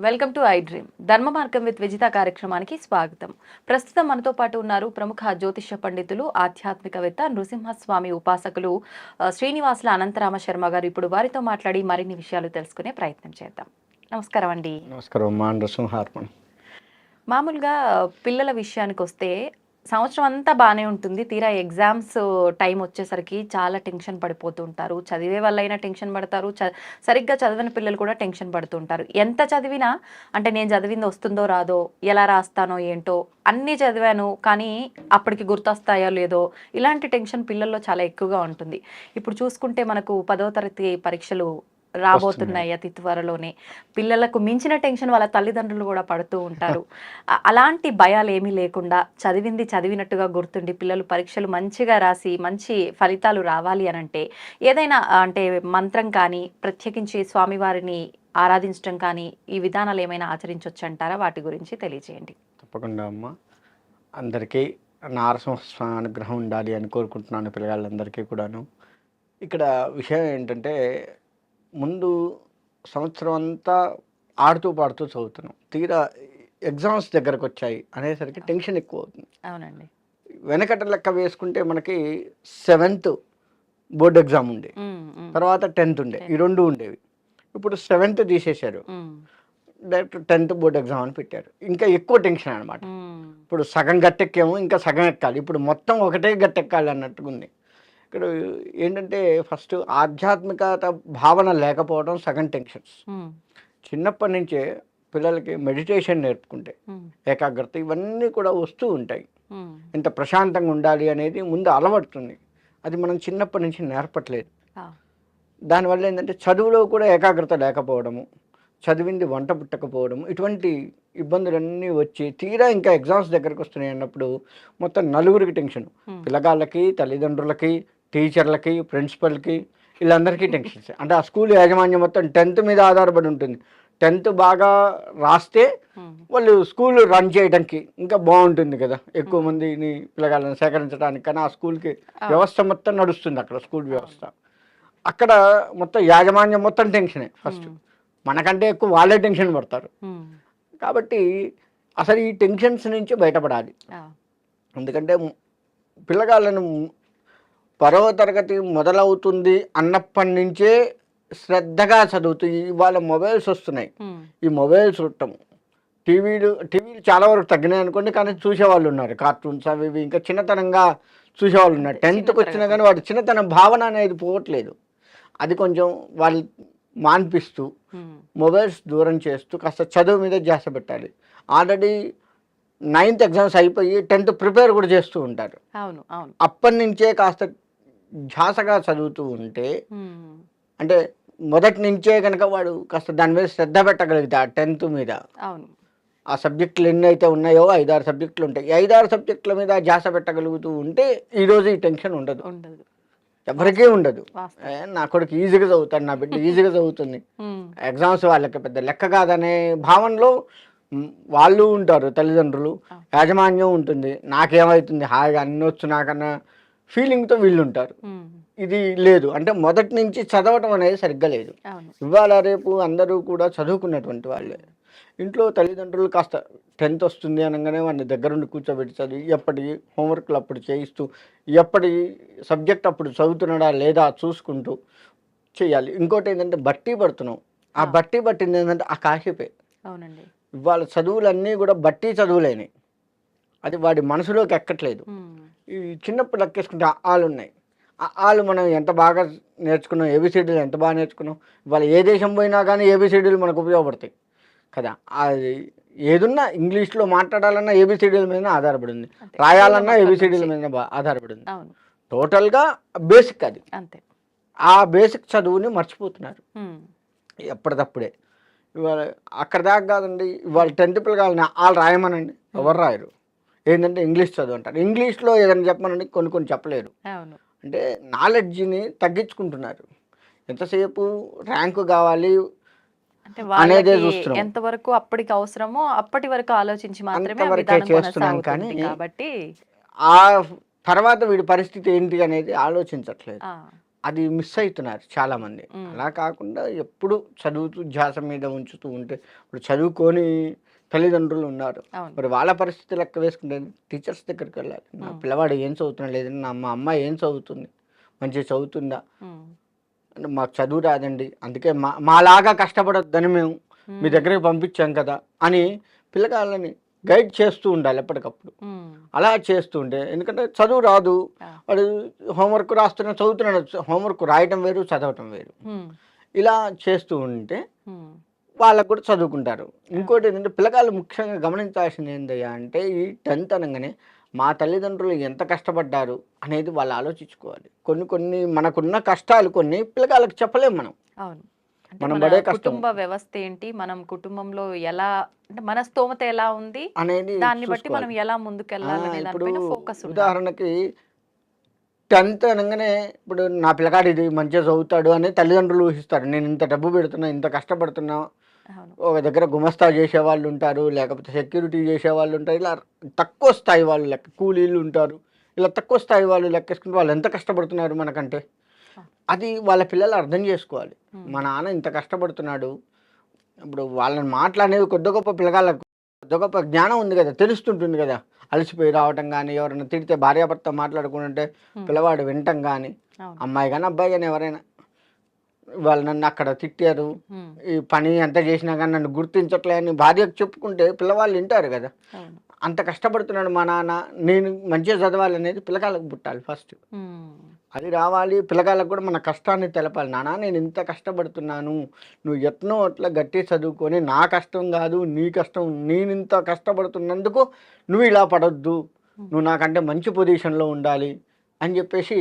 Welcome to I dream. ధర్మ మార్గం with Vijitha కార్యక్రమానికి స్వాగతం. ప్రస్తుతం మనతో పాటు ఉన్నారు ప్రముఖ జ్యోతిష పండితులు ఆధ్యాత్మికవేత్త నృసింహస్వామి ఉపాసకులు శ్రీనివాసుల అనంతరామ శర్మ గారు ఇప్పుడు వారితో మాట్లాడి మరిన్ని విషయాలు తెలుసుకునే ప్రయత్నం చేద్దాం. నమస్కారం అండి. నమస్కారం మామూలుగా పిల్లల విషయానికి వస్తే సంవత్సరం అంతా బాగానే ఉంటుంది. తీరా ఎగ్జామ్స్ టైం వచ్చేసరికి చాలా టెన్షన్ పడిపోతూ ఉంటారు. చదివే వాళ్ళైనా టెన్షన్ పడతారు. చ సరిగ్గా చదివిన పిల్లలు కూడా టెన్షన్ పడుతుంటారు ఎంత చదివినా అంటే నేను చదివింది వస్తుందో రాదో ఎలా రాస్తానో ఏంటో అన్నీ చదివాను కానీ అప్పటికి గుర్తొస్తాయో లేదో ఇలాంటి టెన్షన్ పిల్లల్లో చాలా ఎక్కువగా ఉంటుంది. ఇప్పుడు చూసుకుంటే మనకు పదో తరగతి పరీక్షలు రాబోతున్నాయి అతి త్వరలోనే. పిల్లలకు మించిన టెన్షన్ వాళ్ళ తల్లిదండ్రులు కూడా పడుతూ ఉంటారు. అలాంటి భయాలు ఏమీ లేకుండా చదివింది చదివినట్టుగా గుర్తుండి పిల్లలు పరీక్షలు మంచిగా రాసి మంచి ఫలితాలు రావాలి అని అంటే ఏదైనా అంటే మంత్రం కానీ ప్రత్యేకించి స్వామివారిని ఆరాధించడం కానీ ఈ విధానాలు ఏమైనా ఆచరించవచ్చు అంటారా? వాటి గురించి తెలియజేయండి. తప్పకుండా అమ్మ. అందరికీ నారసింహస్వామి అనుగ్రహం ఉండాలి అని కోరుకుంటున్నాను పిల్లగాళ్ళందరికీ కూడాను. ఇక్కడ విషయం ఏంటంటే ముందు సంవత్సరం అంతా ఆడుతూ పాడుతూ చదువుతున్నాం. తీరా ఎగ్జామ్స్ దగ్గరకు వచ్చాయి అనేసరికి టెన్షన్ ఎక్కువ అవుతుంది అవునండి. వెనకట లెక్క వేసుకుంటే మనకి సెవెంత్ బోర్డ్ ఎగ్జామ్ ఉండే. తర్వాత టెన్త్ ఉండే. ఈ రెండు ఉండేవి. ఇప్పుడు సెవెంత్ తీసేశారు. డైరెక్ట్ టెన్త్ బోర్డ్ ఎగ్జామ్ అని పెట్టారు. ఇంకా ఎక్కువ టెన్షన్ అనమాట ఇప్పుడు సగం గట్టెక్కేమో ఇంకా సగం ఎక్కాలి. ఇప్పుడు మొత్తం ఒకటే గట్టెక్కాలి అన్నట్టుగా ఉంది ఇక్కడ ఏంటంటే ఫస్ట్ ఆధ్యాత్మికత భావన లేకపోవడం సగం టెన్షన్స్ ఉమ్, చిన్నప్పటి నుంచే పిల్లలకి మెడిటేషన్ నేర్పుకుంటే ఉమ్, ఏకాగ్రత ఇవన్నీ కూడా వస్తూ ఉంటాయి. ఉమ్, ఇంత ప్రశాంతంగా ఉండాలి అనేది ముందు అలవడుతుంది అది మనం చిన్నప్పటి నుంచి నేర్పట్లేదు. దానివల్ల ఏంటంటే చదువులో కూడా ఏకాగ్రత లేకపోవడము చదివింది వంట పుట్టకపోవడం ఇటువంటి ఇబ్బందులన్నీ వచ్చి తీరా ఇంకా ఎగ్జామ్స్ దగ్గరకు వస్తున్నాయి అన్నప్పుడు మొత్తం నలుగురికి టెన్షన్ Hmm. పిల్లగాళ్ళకి తల్లిదండ్రులకి టీచర్లకి ప్రిన్సిపల్కి వీళ్ళందరికీ టెన్షన్స్. అంటే ఆ స్కూల్ యాజమాన్యం మొత్తం టెన్త్ మీద ఆధారపడి ఉంటుంది. టెన్త్ బాగా రాస్తే వాళ్ళు స్కూల్ రన్ చేయడానికి ఇంకా బాగుంటుంది కదా. ఎక్కువ మందిని పిల్లగాళ్ళని సేకరించడానికి. కానీ ఆ స్కూల్కి వ్యవస్థ మొత్తం నడుస్తుంది అక్కడ స్కూల్ వ్యవస్థ. అక్కడ మొత్తం యాజమాన్యం మొత్తం టెన్షనే ఫస్ట్. మనకంటే ఎక్కువ వాళ్ళే టెన్షన్ పడతారు. కాబట్టి అసలు ఈ టెన్షన్స్ నుంచి బయటపడాలి. ఎందుకంటే పిల్లగాళ్ళను పదవ తరగతి మొదలవుతుంది అన్నప్పటి నుంచే శ్రద్ధగా చదువుతూ ఇవాళ మొబైల్స్ వస్తున్నాయి. ఈ మొబైల్స్ చూడటం. టీవీలు టీవీలు చాలా వరకు తగ్గినాయి అనుకోండి కానీ చూసేవాళ్ళు ఉన్నారు. కార్టూన్స్ అవి ఇవి ఇంకా చిన్నతనంగా చూసేవాళ్ళు ఉన్నారు. టెన్త్కి వచ్చినా. కానీ వాడి చిన్నతనం భావన అనేది పోవట్లేదు. అది కొంచెం వాళ్ళు మాన్పిస్తూ మొబైల్స్ దూరం చేస్తూ కాస్త చదువు మీద ధ్యాస పెట్టాలి. ఆల్రెడీ నైన్త్ ఎగ్జామ్స్ అయిపోయి టెన్త్ ప్రిపేర్ కూడా చేస్తూ ఉంటారు. అవును అవును. అప్పటి నుంచే కాస్త ధ్యాసగా చదువుతూ ఉంటే అంటే మొదటి నుంచే కనుక వాడు కాస్త దాని మీద శ్రద్ధ పెట్టగలిగితే ఆ టెన్త్ మీద అవును. ఆ సబ్జెక్టులు ఎన్ని అయితే ఉన్నాయో ఐదారు సబ్జెక్టులు ఉంటాయి. ఐదారు సబ్జెక్టుల మీద ధ్యాస పెట్టగలుగుతూ ఉంటే ఈరోజు ఈ టెన్షన్ ఉండదు. ఉండదు. ఎవరికీ ఉండదు. నా కొడుకు ఈజీగా చదువుతాడు నా బిడ్డ ఈజీగా చదువుతుంది. ఎగ్జామ్స్ వాళ్ళకి పెద్ద లెక్క కాదనే భావనలో వాళ్ళు ఉంటారు తల్లిదండ్రులు. యాజమాన్యం ఉంటుంది. నాకేమవుతుంది హాయిగా అన్ని వచ్చు నాకన్నా. ఫీలింగ్తో వీళ్ళు ఉంటారు ఇది లేదు. అంటే మొదటి నుంచి చదవటం అనేది సరిగ్గా లేదు. ఇవాళ రేపు అందరూ కూడా చదువుకున్నటువంటి వాళ్ళే. ఇంట్లో తల్లిదండ్రులు కాస్త టెన్త్ వస్తుంది అనగానే వాడిని దగ్గరుండి కూర్చోబెట్టి చదివి ఎప్పటి హోంవర్క్లు అప్పుడు చేయిస్తూ ఎప్పటి సబ్జెక్ట్ అప్పుడు చదువుతున్నాడా లేదా చూసుకుంటూ చేయాలి. ఇంకోటి ఏంటంటే బట్టి పడుతున్నాం. ఆ. బట్టి పట్టింది ఏంటంటే ఆ కాశీపే అవునండి. ఇవాళ చదువులన్నీ కూడా బట్టి చదువులేని. అది వాడి మనసులోకి ఎక్కట్లేదు. ఈ చిన్నప్పుడు లెక్కేసుకుంటే ఆ ఆలు ఉన్నాయి ఆ ఆలు మనం ఎంత బాగా నేర్చుకున్నాం ఏబిసిడీలు ఎంత బాగా నేర్చుకున్నాం ఇవాళ ఏ దేశం పోయినా కానీ ఏబిసిడీలు మనకు ఉపయోగపడతాయి. కదా అది ఏదున్నా ఇంగ్లీష్లో మాట్లాడాలన్నా ఏబిసిడీల మీద ఆధారపడింది. రాయాలన్నా ఏబిసిడీల మీద ఆధారపడింది. టోటల్గా బేసిక్ అది. అంతే. ఆ బేసిక్ చదువుని మర్చిపోతున్నారు. ఎప్పటికప్పుడే ఇవాళ అక్కడ దాకా కాదండి ఇవాళ టెన్త్ పిల్లగాలని వాళ్ళు రాయమనండి. ఎవరు రాయరు? ఏంటంటే ఇంగ్లీష్ చదువు అంటారు ఇంగ్లీష్లో ఏదైనా చెప్పమనండి కొన్ని కొన్ని చెప్పలేరు. అంటే నాలెడ్జ్ని తగ్గించుకుంటున్నారు. ఎంతసేపు ర్యాంకు కావాలి అనేదే చూస్తున్నాం. ఎంతవరకు అప్పటికి అవసరమో అప్పటి వరకు ఆలోచించి మాత్రమే చేస్తున్నాం కానీ కాబట్టి ఆ తర్వాత వీడి పరిస్థితి ఏంటి అనేది ఆలోచించట్లేదు. అది మిస్ అవుతున్నారు చాలా మంది మ్. అలా కాకుండా ఎప్పుడు చదువుతూ ధ్యాస మీద ఉంచుతూ ఉంటే ఇప్పుడు చదువుకొని తల్లిదండ్రులు ఉన్నారు. మరి వాళ్ళ పరిస్థితి లెక్క వేసుకుంటే టీచర్స్ దగ్గరికి వెళ్ళాలి. నా. పిల్లవాడు ఏం చదువుతున్నాడు లేదంటే నా మా అమ్మాయి ఏం చదువుతుంది? మంచిగా చదువుతుందా? అంటే మాకు చదువు రాదండి. అందుకే మా మాలాగా కష్టపడొద్దని మేము మీ దగ్గరికి పంపించాం కదా అని పిల్లగాళ్ళని గైడ్ చేస్తూ ఉండాలి ఎప్పటికప్పుడు. అలా చేస్తూ ఉంటే ఎందుకంటే చదువు రాదు. వాడు హోంవర్క్ రాస్తున్నా చదువుతున్నాడు. హోంవర్క్ రాయటం వేరు చదవటం వేరు. ఇలా చేస్తూ ఉంటే వాళ్ళకు కూడా చదువుకుంటారు. ఇంకోటి ఏంటంటే పిల్లగాళ్ళు ముఖ్యంగా గమనించాల్సింది ఏందయ్యా అంటే ఈ టెన్త్ అనగానే మా తల్లిదండ్రులు ఎంత కష్టపడ్డారు అనేది వాళ్ళు ఆలోచించుకోవాలి. కొన్ని కొన్ని మనకున్న కష్టాలు కొన్ని పిల్లగాళ్ళకి చెప్పలేము మనం. అవును. మనం పడే కష్టం. కుటుంబ వ్యవస్థ ఏంటి? మనం కుటుంబంలో ఎలా అంటే మన స్తోమత ఎలా ఉంది? అనేది దాన్ని బట్టి మనం. ఎలా ముందుకెళ్ళాలి ఫోకస్ ఉదాహరణకి టెన్త్ అనగానే ఇప్పుడు నా పిల్లగాడు ఇది మంచిగా చదువుతాడు అని తల్లిదండ్రులు ఊహిస్తారు. నేను ఇంత డబ్బు పెడుతున్నా ఇంత కష్టపడుతున్నా ఒక దగ్గర గుమస్తా చేసే వాళ్ళు ఉంటారు లేకపోతే సెక్యూరిటీ చేసే వాళ్ళు ఉంటారు ఇలా తక్కువ స్థాయి వాళ్ళు లెక్క కూలీలు ఉంటారు ఇలా తక్కువ స్థాయి వాళ్ళు లెక్కేసుకుంటే వాళ్ళు ఎంత కష్టపడుతున్నారు మనకంటే? అది వాళ్ళ పిల్లలు అర్థం చేసుకోవాలి. మా నాన్న ఇంత కష్టపడుతున్నాడు ఇప్పుడు వాళ్ళని మాట్లాడేది కొద్ది గొప్ప పిల్లగాళ్ళకు కొద్ది గొప్ప జ్ఞానం ఉంది కదా తెలుస్తుంటుంది కదా. అలసిపోయి రావటం కానీ ఎవరైనా తిడితే భార్యాభర్త మాట్లాడుకుంటుంటే పిల్లవాడు వినటం కానీ అమ్మాయి కానీ అబ్బాయి కానీ ఎవరైనా వాళ్ళు నన్ను అక్కడ తిట్టారు. ఈ పని ఎంత చేసినా కానీ నన్ను గుర్తించట్లే అని భార్యకు చెప్పుకుంటే పిల్లవాళ్ళు వింటారు కదా. అంత కష్టపడుతున్నాడు మా నాన్న. నేను మంచిగా చదవాలి అనేది పిల్లగాళ్ళకు పుట్టాలి ఫస్ట్. అది రావాలి. పిల్లగాళ్ళకు కూడా మన కష్టాన్ని తెలపాలి. నాన్న నేను ఇంత కష్టపడుతున్నాను. నువ్వు ఎట్నో అట్లా గట్టి చదువుకొని నా కష్టం కాదు నీ కష్టం నేను ఇంత కష్టపడుతున్నందుకు నువ్వు ఇలా పడొద్దు. నువ్వు నాకంటే మంచి పొజిషన్లో ఉండాలి అని చెప్పేసి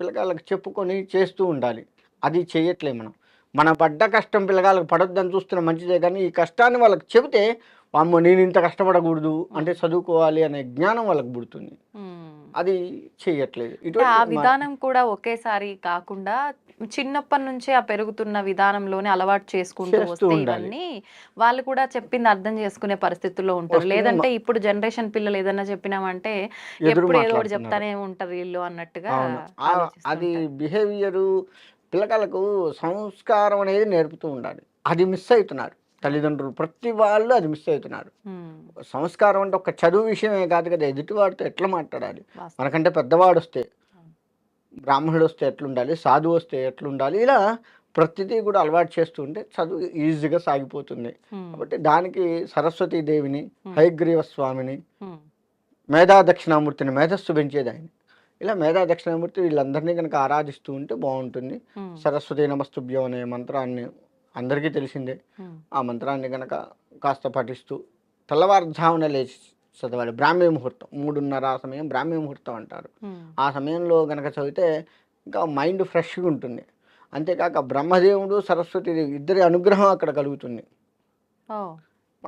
పిల్లగాళ్ళకి చెప్పుకొని చేస్తూ ఉండాలి. అది చేయట్లే మనం మన పడ్డ కష్టం పిల్లగాళ్ళకి పడొద్దని చూస్తున్న మంచిదే కానీ ఈ కష్టాన్ని వాళ్ళకి చెబితే అమ్మో నేను ఇంత కష్టపడకూడదు అంటే చదువుకోవాలి అనే జ్ఞానం వాళ్ళకి పుడుతుంది. అది చేయట్లేదు అంటే ఆ విధానం కూడా ఒకేసారి కాకుండా చిన్నప్పటి నుంచే ఆ పెరుగుతున్న విధానంలోనే అలవాటు చేసుకుంటూ వస్తే. ఇవన్నీ వాళ్ళు కూడా చెప్పింది అర్థం చేసుకునే పరిస్థితుల్లో ఉంటారు. లేదంటే ఇప్పుడు జనరేషన్ పిల్లలు ఏదన్నా చెప్పినామంటే ఎప్పుడు ఏదో ఒకటి. చెప్తానే ఉంటారు వీళ్ళు అన్నట్టుగా అది. బిహేవియరు పిల్లకాయలకు సంస్కారం అనేది నేర్పుతూ ఉండాలి. అది మిస్ అవుతున్నారు. తల్లిదండ్రులు ప్రతి వాళ్ళు అది మిస్ అవుతున్నారు. సంస్కారం అంటే ఒక చదువు విషయమే కాదు కదా ఎదుటివాడితో ఎట్లా మాట్లాడాలి. మనకంటే పెద్దవాడు వస్తే బ్రాహ్మణుడు వస్తే ఎట్లుండాలి? సాధువు వస్తే ఎట్లుండాలి? ఇలా ప్రతిదీ కూడా అలవాటు చేస్తూ ఉంటే చదువు ఈజీగా సాగిపోతుంది. కాబట్టి దానికి సరస్వతీ దేవిని. హయగ్రీవ స్వామిని మేధా దక్షిణామూర్తిని మేధస్సు పెంచేది ఆయన ఇలా మేధా దక్షిణామూర్తి వీళ్ళందరినీ కనుక ఆరాధిస్తూ ఉంటే బాగుంటుంది. సరస్వతి నమస్తుభ్యం అనే మంత్రాన్ని అందరికీ తెలిసిందే. ఆ మంత్రాన్ని కనుక కాస్త పఠిస్తూ తెల్లవారుజామున లేచి చదవాలి. బ్రాహ్మీ ముహూర్తం. మూడున్నర ఆ సమయం బ్రాహ్మీ ముహూర్తం అంటారు. ఆ సమయంలో కనుక చదివితే ఇంకా మైండ్ ఫ్రెష్గా ఉంటుంది. అంతేకాక బ్రహ్మదేవుడు సరస్వతి ఇద్దరి అనుగ్రహం అక్కడ కలుగుతుంది.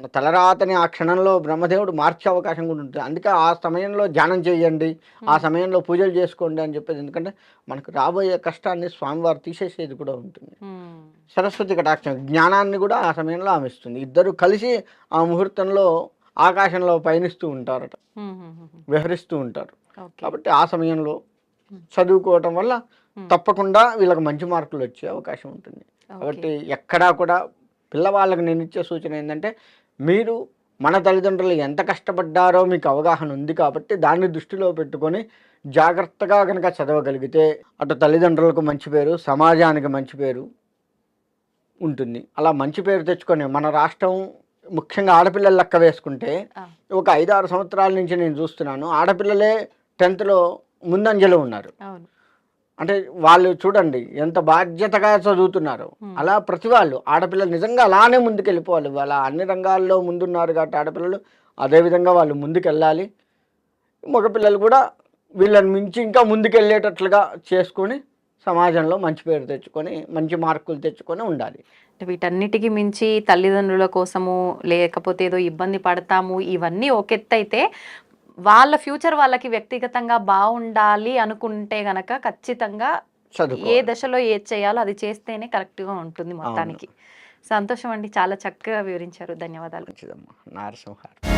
మన తలరాతని ఆ క్షణంలో బ్రహ్మదేవుడు మార్చే అవకాశం కూడా ఉంటుంది. అందుకే ఆ సమయంలో ధ్యానం చేయండి. ఆ సమయంలో పూజలు చేసుకోండి అని చెప్పేది. ఎందుకంటే మనకు రాబోయే కష్టాన్ని స్వామివారు తీసేసేది కూడా ఉంటుంది. సరస్వతి కటాక్షం జ్ఞానాన్ని కూడా ఆ సమయంలో ఆమె ఇస్తుంది ఇద్దరు కలిసి ఆ ముహూర్తంలో ఆకాశంలో పయనిస్తూ ఉంటారట. విహరిస్తూ ఉంటారు. కాబట్టి ఆ సమయంలో. చదువుకోవటం వల్ల తప్పకుండా వీళ్ళకి మంచి మార్కులు వచ్చే అవకాశం ఉంటుంది. కాబట్టి ఎక్కడా కూడా పిల్లవాళ్ళకి నేను ఇచ్చే సూచన ఏంటంటే మీరు మన తల్లిదండ్రులు ఎంత కష్టపడ్డారో మీకు అవగాహన ఉంది కాబట్టి దాన్ని దృష్టిలో పెట్టుకొని జాగ్రత్తగా కనుక చదవగలిగితే అటు తల్లిదండ్రులకు మంచి పేరు సమాజానికి మంచి పేరు ఉంటుంది. అలా మంచి పేరు తెచ్చుకొని మన రాష్ట్రం ముఖ్యంగా ఆడపిల్లలు లెక్క వేసుకుంటే ఒక ఐదారు సంవత్సరాల నుంచి నేను చూస్తున్నాను ఆడపిల్లలే టెన్త్లో ముందంజలో ఉన్నారు. అంటే వాళ్ళు చూడండి ఎంత బాధ్యతగా చదువుతున్నారు. అలా ప్రతి వాళ్ళు ఆడపిల్లలు నిజంగా అలానే ముందుకెళ్ళిపోవాలి. వాళ్ళ అన్ని రంగాల్లో ముందున్నారు కాబట్టి ఆడపిల్లలు అదేవిధంగా వాళ్ళు ముందుకెళ్ళాలి. మగపిల్లలు కూడా వీళ్ళని మించి ఇంకా ముందుకెళ్ళేటట్లుగా చేసుకొని సమాజంలో మంచి పేరు తెచ్చుకొని మంచి మార్కులు తెచ్చుకొని ఉండాలి. అంటే వీటన్నిటికి మించి తల్లిదండ్రుల కోసము లేకపోతే ఏదో ఇబ్బంది పడతాము ఇవన్నీ ఒక ఎత్తు అయితే వాళ్ళ ఫ్యూచర్ వాళ్ళకి వ్యక్తిగతంగా బాగుండాలి అనుకుంటే గనక ఖచ్చితంగా ఏ దశలో ఏది చేయాలో అది చేస్తేనే కరెక్ట్గా ఉంటుంది మొత్తానికి. సంతోషం అండి. చాలా చక్కగా వివరించారు. ధన్యవాదాలు. నారసింహారం